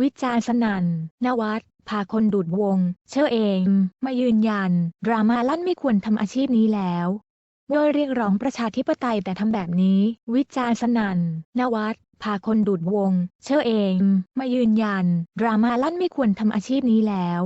วิจารณ์สนันนวัดพาคนดูดวง เชื่อเอง มายืนยัน ดราม่าลั่นไม่ควรทำอาชีพนี้แล้วโดยเรียกร้องประชาธิปไตยแต่ทำแบบนี้ วิจารณ์สนันนวัดพาคนดูดวง เชื่อเอง มายืนยัน ดราม่าลั่นไม่ควรทำอาชีพนี้แล้ว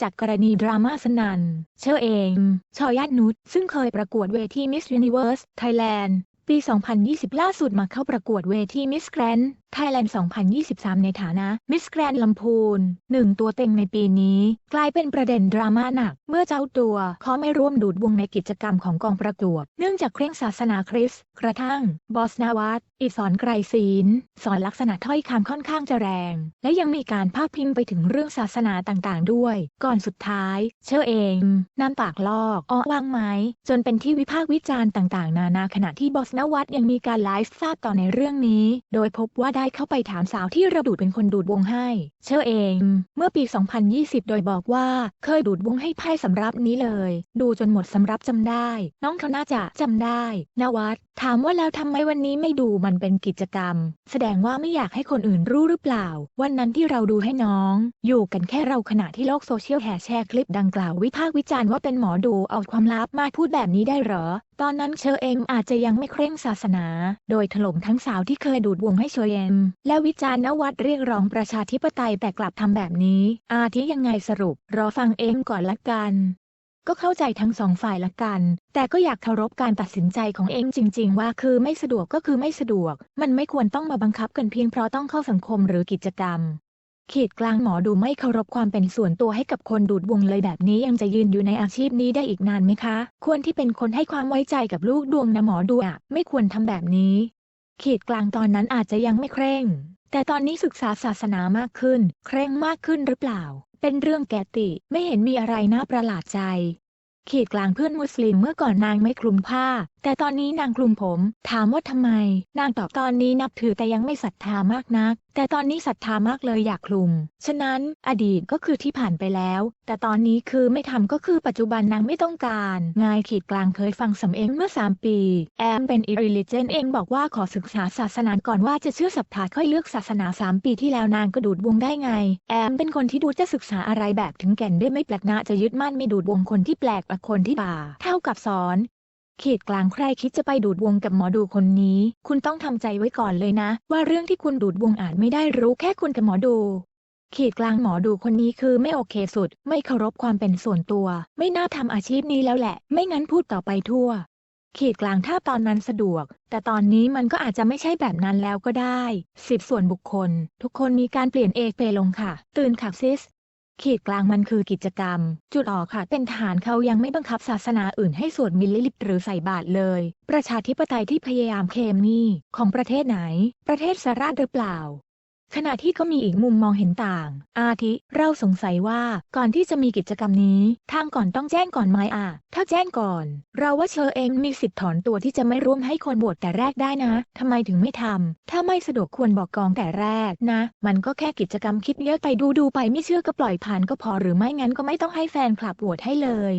จากกรณีดราม่าสนันเชื่อเอง ชอยาตนุชซึ่งเคยประกวดเวที Miss Universe Thailand ปี 2020 ล่าสุดมาเข้าประกวดเวที Miss Grand Thailand 2023 ในฐานะ Miss Grand ลำพูนหนึ่งตัวเต็งในปีนี้ กลายเป็นประเด็นดราม่าหนัก เมื่อเจ้าตัวขอไม่ร่วมดูดวงในกิจกรรมของกองประกวด เนื่องจากเคร่งศาสนาคริสต์กระทั่ง บอสนาวัตอิสอนไกรศีลสอนลักษณะถ้อยคำค่อนข้างจะแรง และยังมีการพาดพิงไปถึงเรื่องศาสนาต่างๆ ด้วย ก่อนสุดท้าย เชื่อเองน้ำปากลอกอ้อวางไหมจนเป็นที่วิพากษ์วิจารณ์ต่าง ๆ นานาขณะที่บอสนาวัตยังมีการไลฟ์ทราบต่อในเรื่องนี้ โดยพบว่าได้เข้าไปถามสาวที่ระบุเป็นคนดูดวงให้ เชื่อเอง เมื่อปี 2020 โดยบอกว่าเคยดูดวงให้ไพ่สำรับนี้เลย ดูจนหมดสำรับจำได้ น้องเขาน่าจะจำได้นวัดถามว่าแล้วทำไมวันนี้ไม่ดูมันเป็นกิจกรรม แสดงว่าไม่อยากให้คนอื่นรู้หรือเปล่า วันนั้นที่เราดูให้น้อง อยู่กันแค่เราขณะที่โลกโซเชียลแห่แชร์คลิปดังกล่าววิพากษ์วิจารณ์ว่าเป็นหมอดูเอาความลับมาพูดแบบนี้ได้เหรอตอนนั้นเชอเอมอาจจะยังไม่เคร่งศาสนา โดยถล่มทั้งสาวที่เคยดูดวงให้เชอเอมและวิจารณ์นวัดเรียกร้องประชาธิปไตยแต่กลับทำแบบนี้ อาทิยังไงสรุป รอฟังเองก่อนละกัน ก็เข้าใจทั้งสองฝ่ายละกัน แต่ก็อยากเคารพการตัดสินใจของเองจริง ๆ ว่าคือไม่สะดวกก็คือไม่สะดวก มันไม่ควรต้องมาบังคับกันเพียงเพราะต้องเข้าสังคมหรือกิจกรรม ขีดกลางหมอดูไม่เคารพความเป็นส่วนตัวให้กับคนดูดวงเลยแบบนี้ยังจะยืนอยู่ในอาชีพนี้ได้อีกนานไหมคะ ควรที่เป็นคนให้ความไว้ใจกับลูกดวงนะหมอดูอะไม่ควรทำแบบนี้ ขีดกลางตอนนั้นอาจจะยังไม่เคร่ง แต่ตอนนี้ศึกษาศาสนามากขึ้น เคร่งมากขึ้นหรือเปล่า เป็นเรื่องแกติไม่เห็นมีอะไรน่าประหลาดใจ ขีดกลางเพื่อนมุสลิมเมื่อก่อนนางไม่คลุมผ้า แต่ตอนนี้นางคลุมผม ถามว่าทำไม นางตอบตอนนี้นับถือแต่ยังไม่ศรัทธามากนัก แต่ตอนนี้ศรัทธามากเลยอยากคลุม ฉะนั้นอดีตก็คือที่ผ่านไปแล้ว แต่ตอนนี้คือไม่ทำก็คือปัจจุบันนางไม่ต้องการงายขีดกลางเคยฟังสำเองเมื่อ 3 ปี แอมเป็นอิริลิเจนเองบอกว่าขอศึกษาศาสนาก่อนว่าจะเชื่อศรัทธาค่อยเลือกศาสนา 3 ปีที่แล้วนางก็ดูดวงได้ไง แอมเป็นคนที่ดูจะศึกษาอะไรแบบถึงแก่นได้ไม่แปลกนะจะยึดมั่นไม่ดูดวงคนที่แปลกกับคนที่ป่า เท่ากับสอน ขีดกลางใครคิดจะไปดูดวงกับหมอดูคนนี้ คุณต้องทำใจไว้ก่อนเลยนะ ว่าเรื่องที่คุณดูดวงอาจไม่ได้รู้แค่คุณกับหมอดู ขีดกลางหมอดูคนนี้คือไม่โอเคสุด ไม่เคารพความเป็นส่วนตัว ไม่น่าทำอาชีพนี้แล้วแหละ ไม่งั้นพูดต่อไปทั่ว ขีดกลางถ้าตอนนั้นสะดวก แต่ตอนนี้มันก็อาจจะไม่ใช่แบบนั้นแล้วก็ได้สิบส่วนบุคคล ทุกคนมีการเปลี่ยนเอกเปลงค่ะ ตื่นค่ะซิส ขีดกลางมันคือกิจกรรม จุดออกค่ะ เป็นฐานเขายังไม่บังคับศาสนาอื่นให้สวดมิลลิลิตรหรือใส่บาตรเลย ประชาธิปไตยที่พยายามเคมนี่ ของประเทศไหน ประเทศสหราชหรือเปล่า ขณะที่ก็มีอีกมุมมองเห็นต่าง อาทิ เราสงสัยว่าก่อนที่จะมีกิจกรรมนี้ ทางก่อนต้องแจ้งก่อนไหมอะ ถ้าแจ้งก่อน เราว่าเชอเองมีสิทธิ์ถอนตัวที่จะไม่ร่วมให้คนโหวตแต่แรกได้นะทำไมถึงไม่ทำถ้าไม่สะดวกควรบอกกองแต่แรกนะ มันก็แค่กิจกรรมคิดเยอะไปดูดูๆไปไม่เชื่อก็ปล่อยผ่านก็พอหรือไม่งั้นก็ไม่ต้องให้แฟนคลับโหวตให้เลย